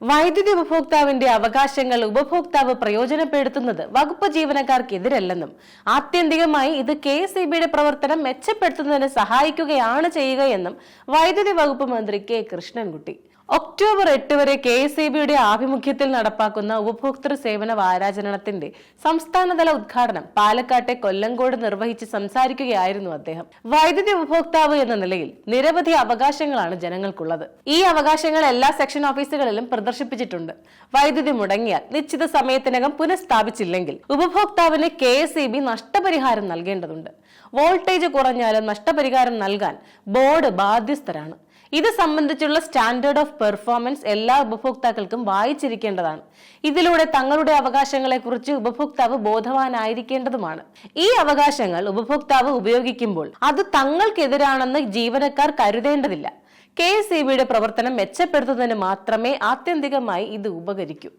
വൈദ്യുതി ഉപഭോക്താവിന്റെ അവകാശങ്ങൾ ഉപഭോക്താവ് പ്രയോജനപ്പെടുത്തുന്നത് വകുപ്പ് ജീവനക്കാർക്കെതിരല്ലെന്നും ആത്യന്തികമായി ഇത് കെ എസ് പ്രവർത്തനം മെച്ചപ്പെടുത്തുന്നതിന് സഹായിക്കുകയാണ് ചെയ്യുകയെന്നും വൈദ്യുതി വകുപ്പ് മന്ത്രി കെ കൃഷ്ണൻകുട്ടി. ഒക്ടോബർ എട്ട് വരെ കെ എസ് ഇ ബിയുടെ ആഭിമുഖ്യത്തിൽ നടപ്പാക്കുന്ന ഉപഭോക്തൃ സേവന വാരാചരണത്തിന്റെ സംസ്ഥാനതല ഉദ്ഘാടനം പാലക്കാട്ടെ കൊല്ലങ്കോട് നിർവഹിച്ച് സംസാരിക്കുകയായിരുന്നു അദ്ദേഹം. വൈദ്യുതി ഉപഭോക്താവ് എന്ന നിലയിൽ നിരവധി അവകാശങ്ങളാണ് ജനങ്ങൾക്കുള്ളത്. ഈ അവകാശങ്ങൾ എല്ലാ സെക്ഷൻ ഓഫീസുകളിലും പ്രദർശിപ്പിച്ചിട്ടുണ്ട്. വൈദ്യുതി മുടങ്ങിയാൽ നിശ്ചിത സമയത്തിനകം പുനഃസ്ഥാപിച്ചില്ലെങ്കിൽ ഉപഭോക്താവിന് കെ എസ് ഇ ബി നഷ്ടപരിഹാരം നൽകേണ്ടതുണ്ട്. വോൾട്ടേജ് കുറഞ്ഞാലും നഷ്ടപരിഹാരം നൽകാൻ ബോർഡ് ബാധ്യസ്ഥരാണ്. ഇത് സംബന്ധിച്ചുള്ള സ്റ്റാൻഡേർഡ് ഓഫ് പെർഫോമൻസ് എല്ലാ ഉപഭോക്താക്കൾക്കും വായിച്ചിരിക്കേണ്ടതാണ്. ഇതിലൂടെ തങ്ങളുടെ അവകാശങ്ങളെക്കുറിച്ച് ഉപഭോക്താവ് ബോധവാനായിരിക്കേണ്ടതുമാണ്. ഈ അവകാശങ്ങൾ ഉപഭോക്താവ് ഉപയോഗിക്കുമ്പോൾ അത് തങ്ങൾക്കെതിരാണെന്ന് ജീവനക്കാർ കരുതേണ്ടതില്ല. കെ എസ് ഇ ബിയുടെ പ്രവർത്തനം മെച്ചപ്പെടുത്തുന്നതിന് മാത്രമേ ആത്യന്തികമായി ഇത് ഉപകരിക്കൂ.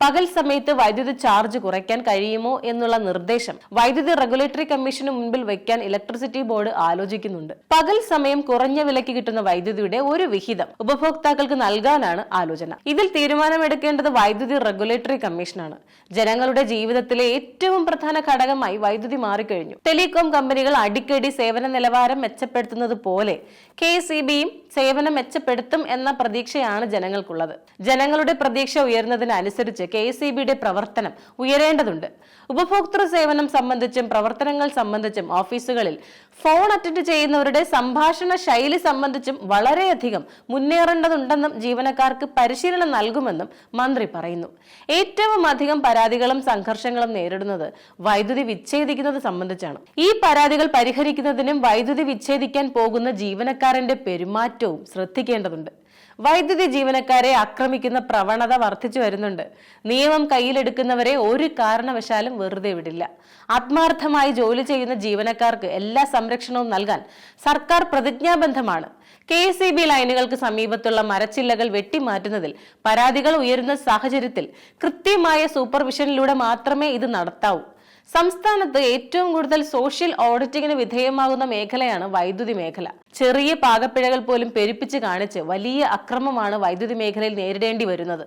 പകൽ സമയത്ത് വൈദ്യുതി ചാർജ് കുറയ്ക്കാൻ കഴിയുമോ എന്നുള്ള നിർദ്ദേശം വൈദ്യുതി റെഗുലേറ്ററി കമ്മീഷന് മുൻപിൽ വയ്ക്കാൻ ഇലക്ട്രിസിറ്റി ബോർഡ് ആലോചിക്കുന്നുണ്ട്. പകൽ സമയം കുറഞ്ഞ വിലയ്ക്ക് കിട്ടുന്ന വൈദ്യുതിയുടെ ഒരു വിഹിതം ഉപഭോക്താക്കൾക്ക് നൽകാനാണ് ആലോചന. ഇതിൽ തീരുമാനമെടുക്കേണ്ടത് വൈദ്യുതി റെഗുലേറ്ററി കമ്മീഷനാണ്. ജനങ്ങളുടെ ജീവിതത്തിലെ ഏറ്റവും പ്രധാന ഘടകമായി വൈദ്യുതി മാറിക്കഴിഞ്ഞു. ടെലികോം കമ്പനികൾ അടിക്കടി സേവന നിലവാരം മെച്ചപ്പെടുത്തുന്നത് പോലെ കെ സി ബിയും സേവനം മെച്ചപ്പെടുത്തും എന്ന പ്രതീക്ഷയാണ് ജനങ്ങൾക്കുള്ളത്. ജനങ്ങളുടെ പ്രതീക്ഷ ഉയർന്നതിനനുസരിച്ച് കെ എസ് പ്രവർത്തനം ഉയരേണ്ടതുണ്ട്. ഉപഭോക്തൃ സേവനം സംബന്ധിച്ചും പ്രവർത്തനങ്ങൾ സംബന്ധിച്ചും ഓഫീസുകളിൽ ഫോൺ അറ്റൻഡ് ചെയ്യുന്നവരുടെ സംഭാഷണ ശൈലി സംബന്ധിച്ചും വളരെയധികം മുന്നേറേണ്ടതുണ്ടെന്നും ജീവനക്കാർക്ക് പരിശീലനം നൽകുമെന്നും മന്ത്രി പറയുന്നു. ഏറ്റവും അധികം പരാതികളും സംഘർഷങ്ങളും നേരിടുന്നത് വൈദ്യുതി വിച്ഛേദിക്കുന്നത് സംബന്ധിച്ചാണ്. ഈ പരാതികൾ പരിഹരിക്കുന്നതിനും വൈദ്യുതി വിച്ഛേദിക്കാൻ പോകുന്ന ജീവനക്കാരന്റെ പെരുമാറ്റവും ശ്രദ്ധിക്കേണ്ടതുണ്ട്. വൈദ്യുതി ജീവനക്കാരെ ആക്രമിക്കുന്ന പ്രവണത വർദ്ധിച്ചു വരുന്നുണ്ട്. നിയമം കയ്യിലെടുക്കുന്നവരെ ഒരു കാരണവശാലും വെറുതെ വിടില്ല. ആത്മാർത്ഥമായി ജോലി ചെയ്യുന്ന ജീവനക്കാർക്ക് എല്ലാ സംരക്ഷണവും നൽകാൻ സർക്കാർ പ്രതിജ്ഞാബദ്ധമാണ്. കെ എസ് ഇ ബി ലൈനുകൾക്ക് സമീപത്തുള്ള മരച്ചില്ലകൾ വെട്ടിമാറ്റുന്നതിൽ പരാതികൾ ഉയരുന്ന സാഹചര്യത്തിൽ കൃത്യമായ സൂപ്പർവിഷനിലൂടെ മാത്രമേ ഇത് നടത്താവൂ. സംസ്ഥാനത്ത് ഏറ്റവും കൂടുതൽ സോഷ്യൽ ഓഡിറ്റിങ്ങിന് വിധേയമാകുന്ന മേഖലയാണ് വൈദ്യുതി മേഖല. ചെറിയ പാകപ്പിഴകൾ പോലും പെരുപ്പിച്ച് കാണിച്ച് വലിയ അക്രമമാണ് വൈദ്യുതി മേഖലയിൽ നേരിടേണ്ടി വരുന്നത്.